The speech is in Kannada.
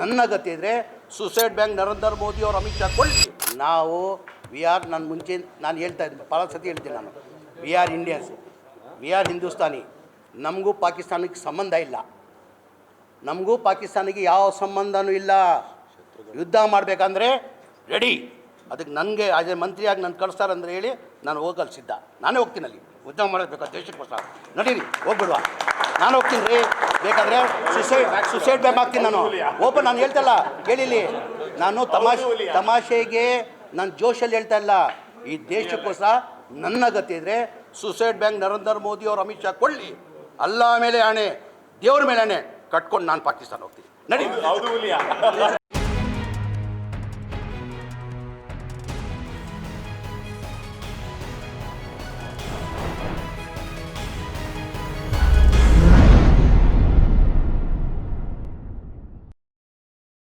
ನನ್ನ ಗತಿ ಇದ್ದರೆ ಸುಸೈಡ್ ಬ್ಯಾಂಕ್ ನರೇಂದ್ರ ಮೋದಿ ಅವರು ಅಮಿತ್ ಶಾ ಕೊಡಿ ನಾವು ವಿ ಆರ್ ನಾನು ಮುಂಚೆ ನಾನು ಹೇಳ್ತಾ ಇದ್ದೀನಿ ಭಾಳ ಸತಿ ಹೇಳ್ತೀನಿ ನಾನು. We are Indians we are Hindustani. ನಮಗೂ ಪಾಕಿಸ್ತಾನಕ್ಕೆ ಸಂಬಂಧ ಇಲ್ಲ. ನಮಗೂ ಪಾಕಿಸ್ತಾನಿಗೆ ಯಾವ ಸಂಬಂಧನೂ ಇಲ್ಲ. ಯುದ್ಧ ಮಾಡಬೇಕಂದ್ರೆ ರೆಡಿ ಅದಕ್ಕೆ ನನಗೆ ಅದೇ ಮಂತ್ರಿಯಾಗಿ ನಾನು ಅಂದರೆ ಹೇಳಿ, ನಾನು ಹೋಗಲು ಸಿದ್ಧ. ನಾನೇ ಹೋಗ್ತೀನಿ ಅಲ್ಲಿ. ಯುದ್ಧ ಮಾಡಬೇಕು ದೇಶಕ್ಕೋಸ್ಕರ. ನಡೀರಿ, ಹೋಗ್ಬಿಡುವ. ನಾನು ಹೋಗ್ತೀನಿ ರೀ. ಬೇಕಾದ್ರೆ ಸುಸೈಡ್ ಸುಸೈಡ್ ಬ್ಯಾಗ್ ಹಾಕ್ತೀನಿ ನಾನು. ಓಪನ್ ನಾನು ಹೇಳ್ತಲ್ಲ ಕೇಳಿಲಿ. ನಾನು ತಮಾಷೆ ತಮಾಷೆಗೆ ನಾನು ಜೋಶಲ್ಲಿ ಹೇಳ್ತಾ ಇಲ್ಲ. ಈ ದೇಶಕ್ಕೋಸ್ಕರ ನನ್ನ ಗತಿ ಇದ್ರೆ ಸುಸೈಡ್ ಬ್ಯಾಂಕ್ ನರೇಂದ್ರ ಮೋದಿ ಅವರು ಅಮಿತ್ ಶಾ ಕೊಳ್ಳಿ ಅಲ್ಲ ಮೇಲೆ ಆಣೆ, ದೇವ್ರ ಮೇಲೆ ಆಣೆ ಕಟ್ಕೊಂಡು ನಾನು ಪಾಕಿಸ್ತಾನ ಹೋಗ್ತೀನಿ. ನಡಿ.